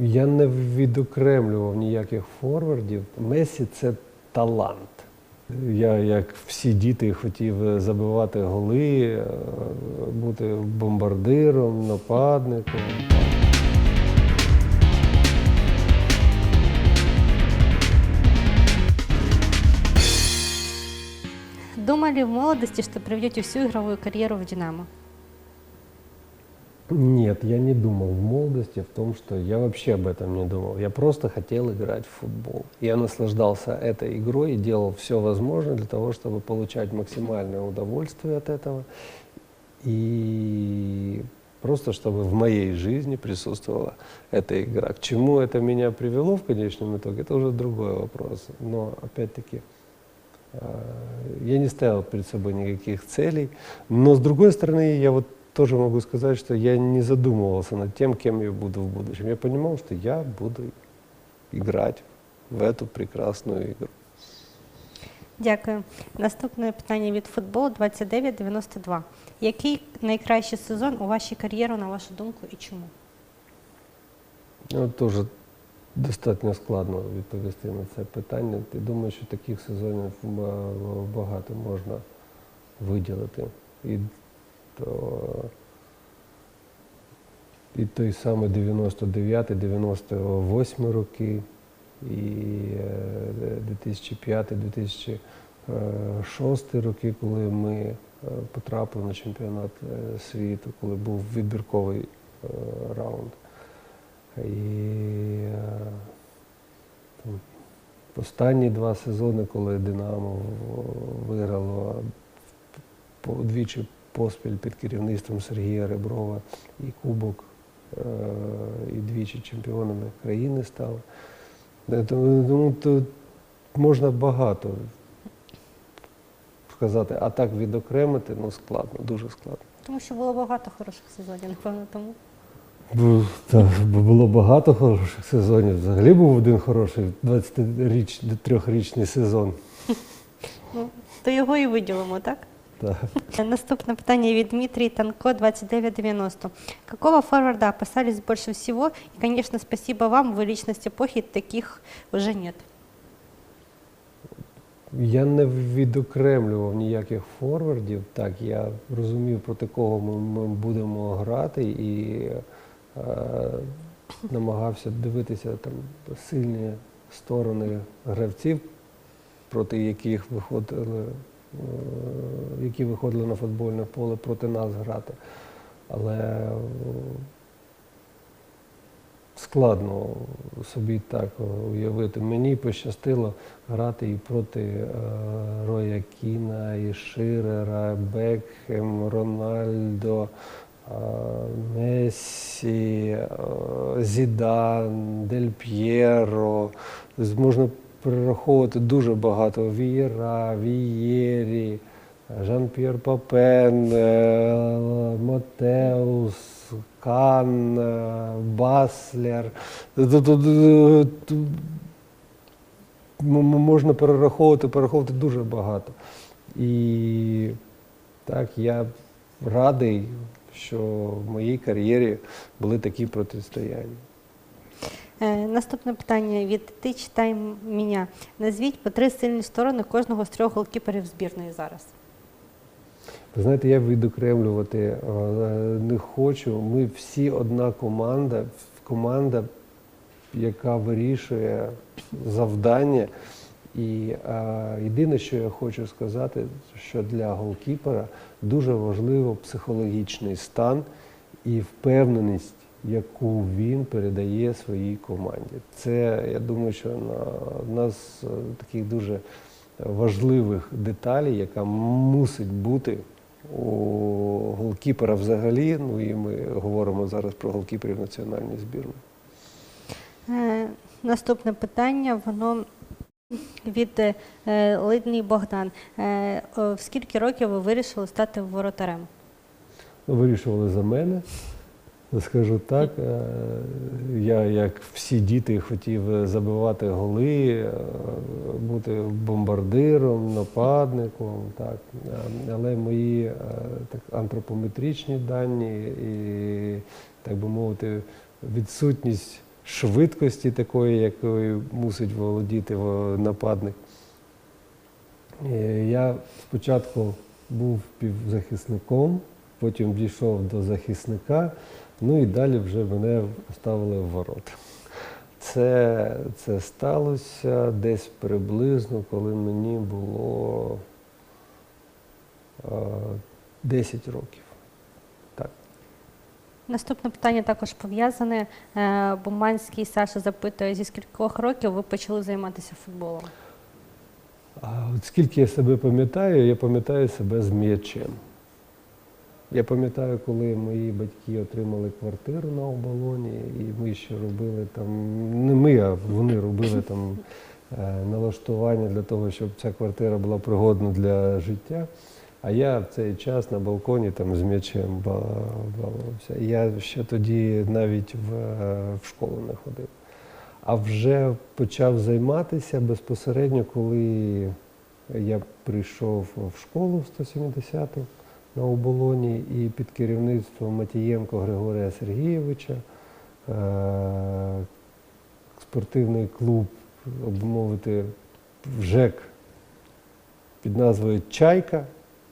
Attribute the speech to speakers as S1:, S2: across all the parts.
S1: Я не відокремлював ніяких форвардів. Месі це талант. Я, як всі діти, хотів забивати голи, е, бути бомбардиром, нападником.
S2: Думали в молодости, что проведете всю игровую карьеру в «Динамо»?
S1: Нет, я не думал в молодости в том, что я вообще об этом не думал. Я просто хотел играть в футбол. Я наслаждался этой игрой и делал все возможное для того, чтобы получать максимальное удовольствие от этого. И просто чтобы в моей жизни присутствовала эта игра. К чему это меня привело в конечном итоге, это уже другой вопрос. Но опять-таки э, я не ставил перед собой никаких целей. Но с другой стороны, я вот тоже могу сказать, что я не задумывался над тем, кем я буду в будущем. Я понимал, что я буду играть в эту прекрасную игру.
S2: Дякую. Наступне питання від футболу 2992. Який найкращий сезон у вашій кар'єрі, на вашу думку, і чому?
S1: Ну, Тоже достатньо складно відповісти на це питання. Я думаю, що таких сезонів багато можна виділити. І, то, і той самий 99-98 роки, і е, 2005-2006 роки, коли ми е, потрапили на чемпіонат е, світу, коли був відбірковий е, раунд. І е, останні два сезони, коли Динамо виграло двічі поспіль під керівництвом Сергія Реброва і Кубок, е, і двічі чемпіонами країни стали. Е, Тому тут можна багато сказати, а так відокремити ну, складно, дуже складно.
S2: Тому що було багато хороших сезонів, напевно, тому.
S1: Бу- та, бо було багато хороших сезонів. Взагалі був один хороший 23-річний сезон.
S2: Ну, то його і виділимо, так?
S1: Так.
S2: Наступне питання від Дмитрий Танко 2990. Какого форварда опасались больше всего? И, конечно, спасибо вам, вы личность эпохи, таких уже нет.
S1: Я не відокремлював ніяких форвардів. Так, я розумів, проти кого ми, будемо грати, і е, намагався дивитися там сильні сторони гравців, проти яких виходили, які виходили на футбольне поле проти нас грати. Але е, складно собі так уявити. Мені пощастило грати і проти е, Роя Кіна, і Ширера, Бекхем, Рональдо, е, Месі, е, Зідан, Дель П'єро. Можна перераховувати дуже багато. Вієра, Вієрі, Жан-П'єр Папен, е, Матеус, Кан, е, Баслер. Тут, е, Можна перераховувати, перераховувати дуже багато. І так, я радий, що в моїй кар'єрі були такі протистояння.
S2: Е, Наступне питання від Ти читай мене. Назвіть по три сильні сторони кожного з трьох голкіперів збірної зараз.
S1: Ви знаєте, я відокремлювати е, не хочу. Ми всі одна команда, команда, яка вирішує завдання. І е, єдине, що я хочу сказати, що для голкіпера дуже важливо психологічний стан і впевненість, яку він передає своїй команді. Це, я думаю, що на одна з е, таких дуже важливих деталей, яка мусить бути у голкіпера взагалі. Ну і ми говоримо зараз про голкіперів національної збірної.
S2: Е, Наступне питання, воно від е, Лидній Богдан. Е, В скільки років ви вирішили стати воротарем?
S1: Вирішували за мене. Скажу так, е, я, як всі діти, хотів забивати голи, е, бути бомбардиром, нападником, так. Е, але мої так, антропометричні дані і, так би мовити, відсутність швидкості такої, якою мусить володіти нападник. Я спочатку був півзахисником, потім дійшов до захисника, ну і далі вже мене поставили в ворота. Це, це сталося десь приблизно, коли мені було е, 10 років. Так.
S2: Наступне питання також пов'язане. Е, Буманський Саша запитує, зі скількох років ви почали займатися футболом?
S1: А от скільки я себе пам'ятаю, я пам'ятаю себе з м'ячем. Я пам'ятаю, коли мої батьки отримали квартиру на оболоні, і ми ще робили там, не ми, а вони робили там е, налаштування для того, щоб ця квартира була пригодна для життя. А я в цей час на балконі там з м'ячем ба- бавився. Я ще тоді навіть в, е, в школу не ходив. А вже почав займатися безпосередньо, коли я прийшов в школу в 170-ту на оболоні і під керівництвом Матієнко Григорія Сергійовича е, спортивний клуб, обмовити, ЖЕК під назвою Чайка,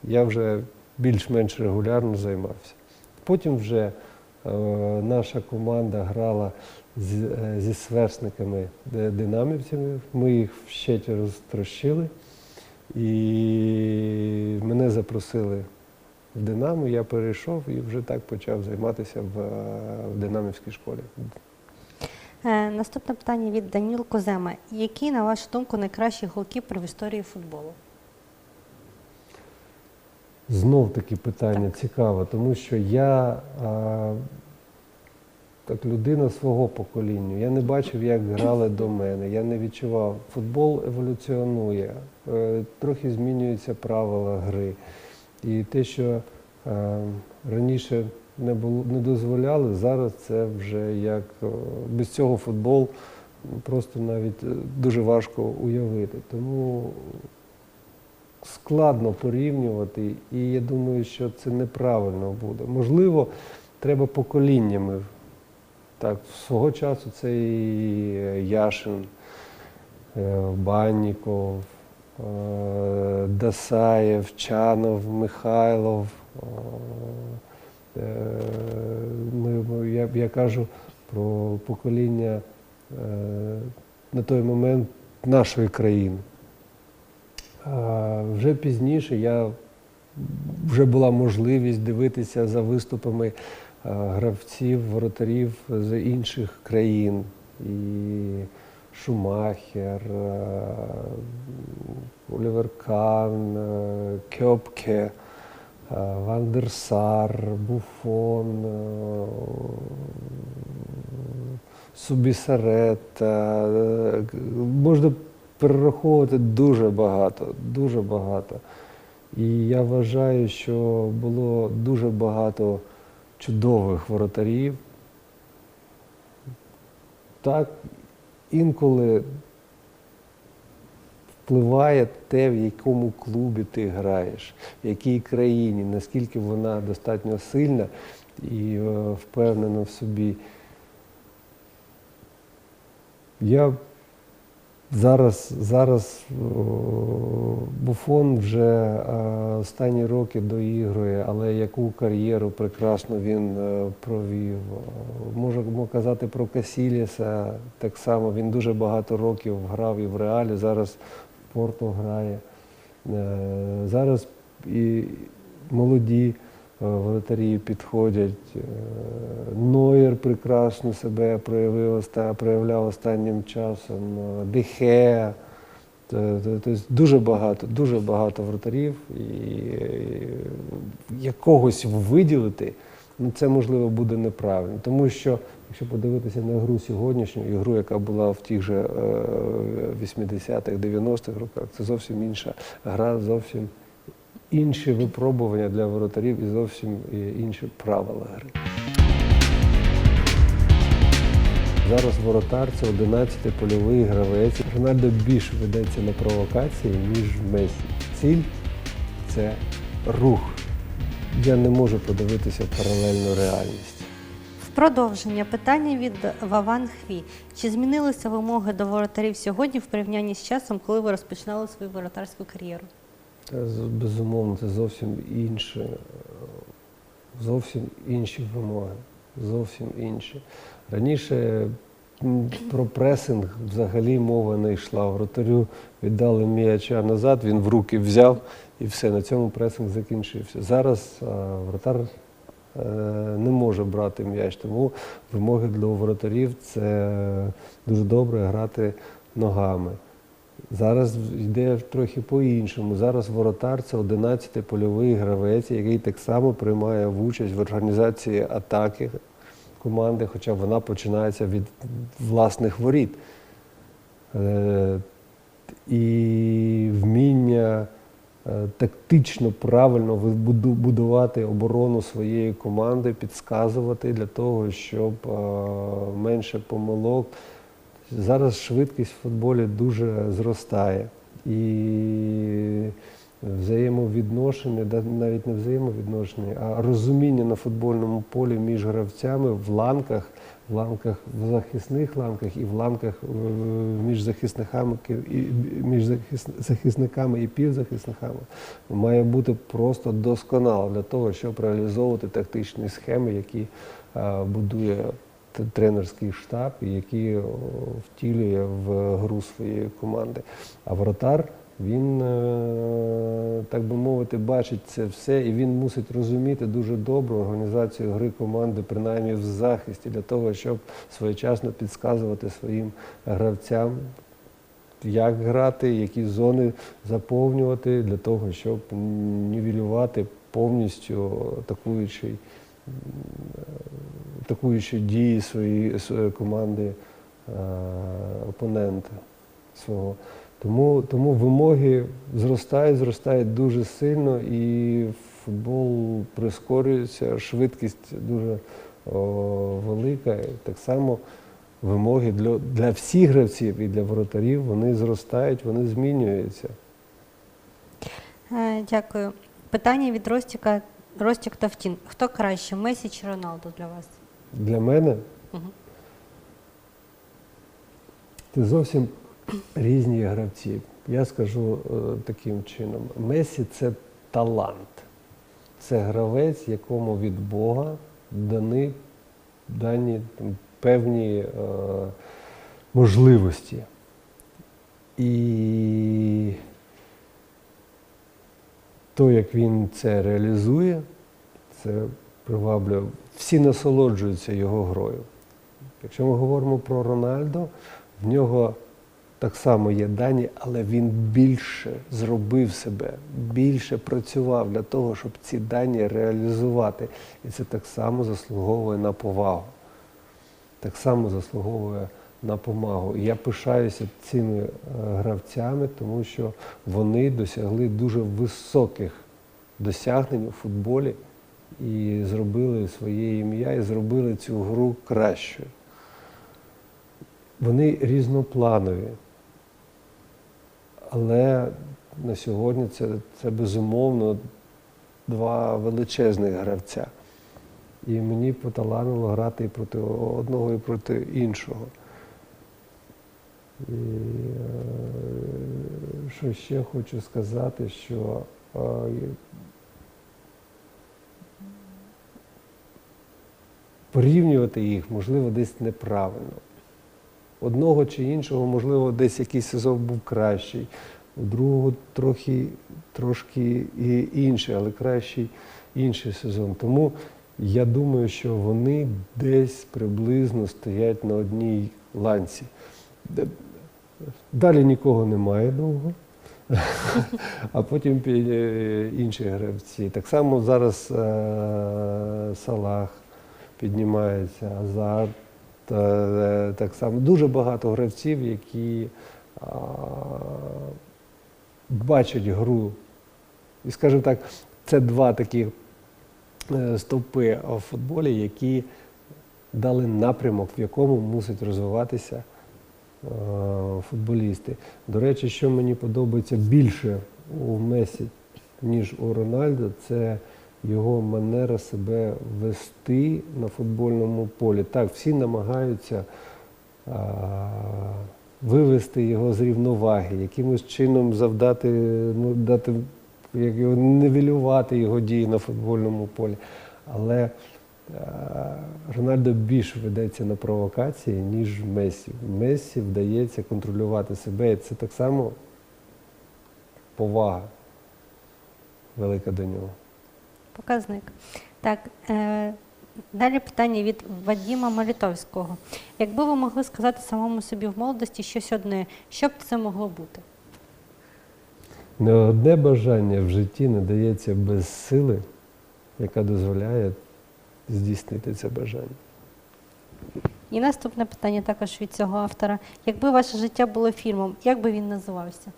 S1: я вже більш-менш регулярно займався. Потім вже е, наша команда грала е, зі сверстниками динамівцями. Ми їх вщеть розтрощили. І мене запросили в Динамо, я перейшов і вже так почав займатися в, е, в Динамівській школі.
S2: Е, Наступне питання від Даніл Козема. Який, на вашу думку, найкращий голкіпер в історії футболу?
S1: Знов таки питання цікаве, тому що я а, як людина свого покоління, я не бачив, як грали до мене. Я не відчував. Футбол еволюціонує, е, трохи змінюються правила гри. І те, що е, раніше не було не дозволяли, зараз це вже як без цього футбол просто навіть е, дуже важко уявити. Тому складно порівнювати, і я думаю, що це неправильно буде. Можливо, треба поколіннями. Так, свого часу це і Яшин, е, Банніков, Дасаєв, Чанов, Михайлов. е, е, Ми, я, я кажу про покоління е, на той момент нашої країни. Вже пізніше я вже була можливість дивитися за виступами гравців, воротарів з інших країн. І Шумахер, а, Олівер Кан, Кьопке, а, Ван дер Сар, Буфон. Е, Можна перераховувати дуже багато, дуже багато. І я вважаю, що було дуже багато чудових воротарів. Так, інколи впливає те, в якому клубі ти граєш, в якій країні, наскільки вона достатньо сильна і е, впевнена в собі. Я зараз, зараз Буфон вже е, останні роки доігрує, але яку кар'єру прекрасно він е, провів. Можемо казати про Касіліса так само. Він дуже багато років грав і в реалі, зараз в Порту грає. Е, Зараз і молоді е, підходять. Е, Нойер прекрасно себе проявив, проявляв останнім часом. е, Дехе. Тобто дуже багато, дуже багато вратарів. І якогось виділити, ну це можливо буде неправильно. Тому що, якщо подивитися на гру сьогоднішню, і гру, яка була в тих же е, 80-х, 90-х роках, це зовсім інша гра, зовсім інші випробування для воротарів і зовсім е, інші правила гри. Зараз воротар це 11-й польовий гравець. Рональдо більше ведеться на провокації, ніж Месі. Ціль це рух. Я не можу подивитися паралельну реальність.
S2: Продовження питання від Ваван Хві. Чи змінилися вимоги до воротарів сьогодні в порівнянні з часом, коли ви розпочинали свою воротарську кар'єру?
S1: Та, Безумовно, це зовсім інше, е, зовсім інші вимоги. Зовсім інші. Раніше про пресинг взагалі мова не йшла. Вратарю віддали м'яча назад, він в руки взяв і все, на цьому пресинг закінчився. Зараз а, вратар е, не може брати м'яч, тому вимоги для воротарів це дуже добре грати ногами. Зараз йде трохи по-іншому. Зараз воротар це 11-й польовий гравець, який так само приймає участь в організації атаки команди, хоча вона починається від власних воріт. Е, І вміння е, тактично правильно будувати оборону своєї команди, підказувати для того, щоб е, менше помилок. Зараз швидкість в футболі дуже зростає. І взаємовідношення, навіть не взаємовідношення, а розуміння на футбольному полі між гравцями в ланках, в ланках, в захисних ланках і в ланках е, між захисниками і між захисниками і півзахисниками має бути просто досконало для того, щоб реалізовувати тактичні схеми, які е, будує тренерський штаб, які о, втілює в гру своєї команди. А воротар, він, е, так би мовити, бачить це все, і він мусить розуміти дуже добре організацію гри команди, принаймні в захисті, для того, щоб своєчасно підказувати своїм гравцям, як грати, які зони заповнювати для того, щоб нівелювати повністю атакуючий е, дії своєї, команди е, опонента свого. Тому, тому вимоги зростають, зростають дуже сильно, і футбол прискорюється, швидкість дуже о, велика. Так само вимоги для, для всіх гравців і для воротарів вони зростають, вони змінюються.
S2: Е, Дякую. Питання від Ростіка, Ростік Тавтін. Хто краще, Месі чи Роналдо для вас?
S1: Для мене
S2: Мгм.
S1: Це зовсім різні гравці. Я скажу е, таким чином: Месі це талант, це гравець, якому від Бога дані, дані там, певні е, можливості. І то, як він це реалізує, це приваблює. Всі насолоджуються його грою. Якщо ми говоримо про Рональдо, в нього так само є дані, але він більше зробив себе, більше працював для того, щоб ці дані реалізувати. І це так само заслуговує на повагу. Так само заслуговує на помагу. І я пишаюся цими е, гравцями, тому що вони досягли дуже високих досягнень у футболі і зробили своє ім'я, і зробили цю гру кращою. Вони різнопланові. Але на сьогодні це, це безумовно два величезних гравця. І мені поталанило грати і проти одного, і проти іншого. І е, що ще хочу сказати, що е, порівнювати їх можливо десь неправильно. Одного чи іншого, можливо, десь якийсь сезон був кращий, у другого трохи, трошки і інший, але кращий інший сезон. Тому я думаю, що вони десь приблизно стоять на одній ланці. Далі нікого немає довго, а потім е, інші гравці. Так само зараз е, Салах піднімається, Азар. Та, е, так само дуже багато гравців, які бачать гру. І, скажімо так, це два такі е, стовпи в футболі, які дали напрямок, в якому мусять розвиватися е, футболісти. До речі, що мені подобається більше у Месі, ніж у Рональдо, це його манера себе вести на футбольному полі. Так, всі намагаються а, вивести його з рівноваги, якимось чином завдати, ну, дати, як його нивелювати його дії на футбольному полі. Але Рональдо більше ведеться на провокації, ніж Месі. Месі вдається контролювати себе, і це так само повага велика до нього.
S2: Показник. Так, е, далі питання від Вадіма Молітовського. Якби ви могли сказати самому собі в молодості щось одне, що б це могло бути?
S1: Не одне бажання в житті не дається без сили, яка дозволяє здійснити це бажання.
S2: І наступне питання також від цього автора. Якби ваше життя було фільмом, як би він називався?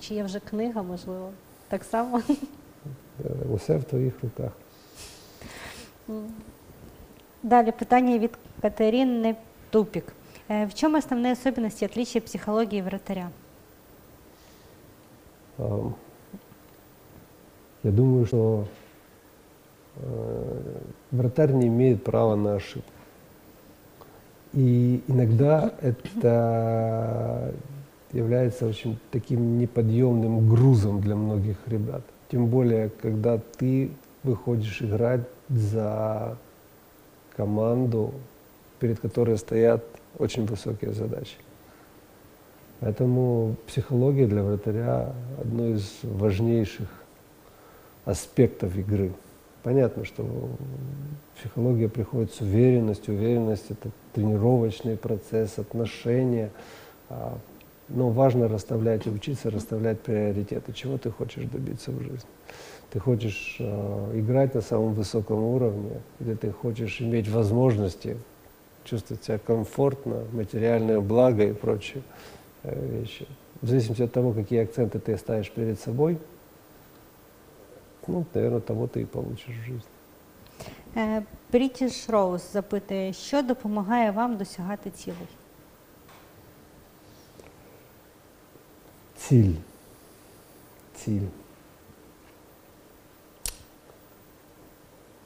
S2: Чи є вже книга, можливо? Так само?
S1: Усе в твоїх руках.
S2: Далі питання від Катерини Тупік. Е, В чому основні особенности отличия психології вратаря?
S1: Я думаю, э, вратарь не имеет права на ошибку. И иногда это является очень таким неподъемным грузом для многих ребят. Тем более, когда ты выходишь играть за команду, перед которой стоят очень высокие задачи. Поэтому психология для вратаря одно из важнейших аспектов игры. Понятно, что психология приходит с уверенностью. Уверенность – это тренировочный процесс, отношения. А, Но важно расставлять и учиться расставлять приоритеты. Чего ты хочешь добиться в жизни? Ты хочешь э, играть на самом высоком уровне, или ты хочешь иметь возможности чувствовать себя комфортно, материальное благо и прочие э, вещи. В зависимости от того, какие акценты ты ставишь перед собой, ну, наверное, того ты и получишь в.
S2: Е, British Rose запитує, що допомагає вам досягати цілей?
S1: Ціль. Ціль.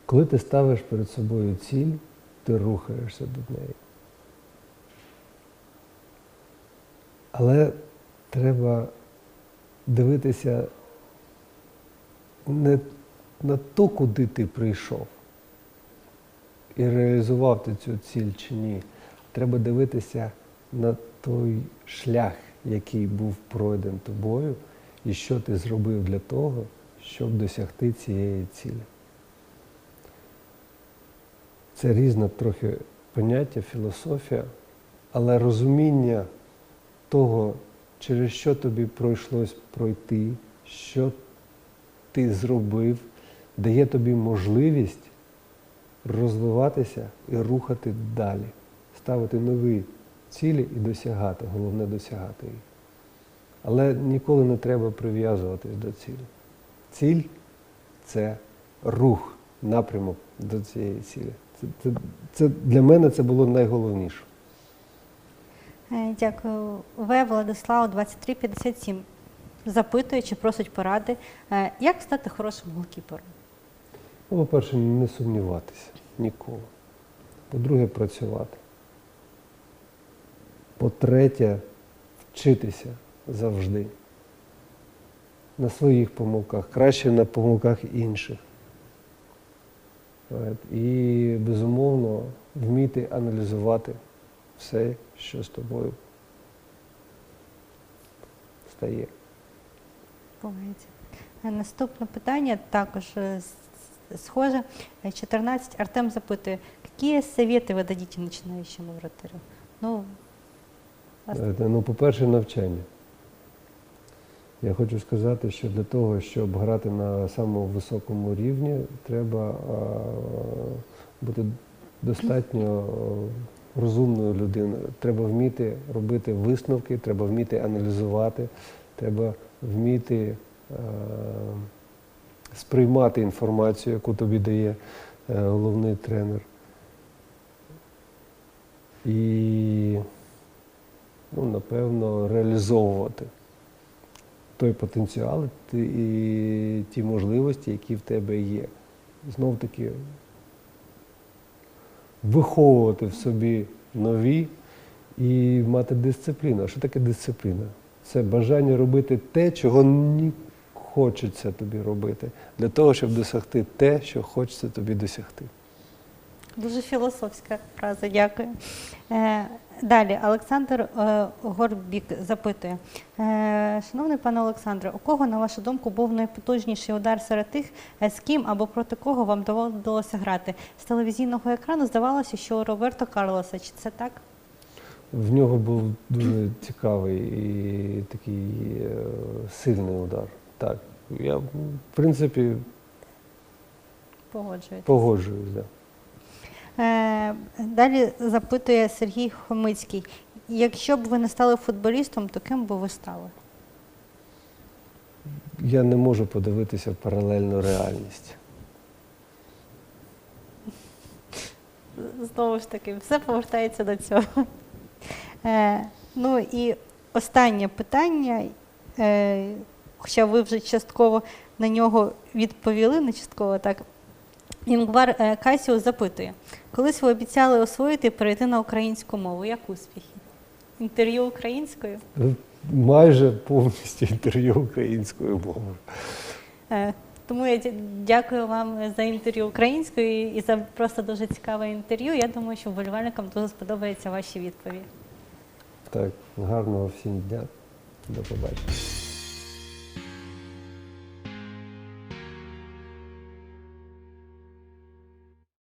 S1: Коли ти ставиш перед собою ціль, ти рухаєшся до неї. Але треба дивитися не на то, куди ти прийшов і реалізував ти цю ціль чи ні. Треба дивитися на той шлях, який був пройден тобою, і що ти зробив для того, щоб досягти цієї цілі. Це різне трохи поняття, філософія, але розуміння того, через що тобі пройшлось пройти, що ти зробив, дає тобі можливість розвиватися і рухати далі, ставити нові цілі і досягати, головне досягати їх. Але ніколи не треба прив'язуватись до цілі. Ціль це рух, напрямок до цієї цілі. Це, це, це, для мене це було найголовніше.
S2: Е, Дякую. В. Владислав 2357 запитує чи просить поради, е, як стати хорошим голкіпером?
S1: Ну, по-перше, не сумніватися ніколи. По-друге, працювати. По-третє, вчитися завжди. На своїх помилках, краще на помилках інших. І, безумовно, вміти аналізувати все, що з тобою стає.
S2: Відбувається. Е, Наступне питання також е, схоже. Е, 14. Артем запитує, які совети ви дадите починаючому вратарю? Ну,
S1: Е, Ну, по-перше, навчання. Я хочу сказати, що для того, щоб грати на самому високому рівні, треба бути достатньо розумною людиною. Треба вміти робити висновки, треба вміти аналізувати, треба вміти а, сприймати інформацію, яку тобі дає е, головний тренер. І ну, напевно, реалізовувати той потенціал і ті можливості, які в тебе є. Знов таки виховувати в собі нові і мати дисципліну. А що таке дисципліна? Це бажання робити те, чого не хочеться тобі робити, для того, щоб досягти те, що хочеться тобі досягти.
S2: Дуже філософська фраза, дякую. Е, далі, Олександр е, Горбік запитує. Е, Шановний пане Олександре, у кого, на вашу думку, був найпотужніший удар серед тих, з ким або проти кого вам доводилося грати? З телевізійного екрану здавалося, що у Роберто Карлоса. Чи це так?
S1: В нього був дуже цікавий і такий е, сильний удар. Так, я в принципі
S2: Погоджуєте.
S1: погоджуюсь. Да.
S2: Е, Далі запитує Сергій Хомицький. Якщо б ви не стали футболістом, то ким би ви стали?
S1: Я не можу подивитися в паралельну реальність.
S2: Знову ж таки, все повертається до цього. Е, ну і останнє питання, е, хоча ви вже частково на нього відповіли, не частково так. Інгвар е, Касіус запитує, колись ви обіцяли освоїти і перейти на українську мову. Як успіхи? Інтерв'ю українською?
S1: Майже повністю інтерв'ю українською мовою.
S2: Тому я дякую вам за інтерв'ю українською і за просто дуже цікаве інтерв'ю. Я думаю, що вболівальникам дуже сподобаються ваші відповіді.
S1: Так, гарного всім дня. До побачення.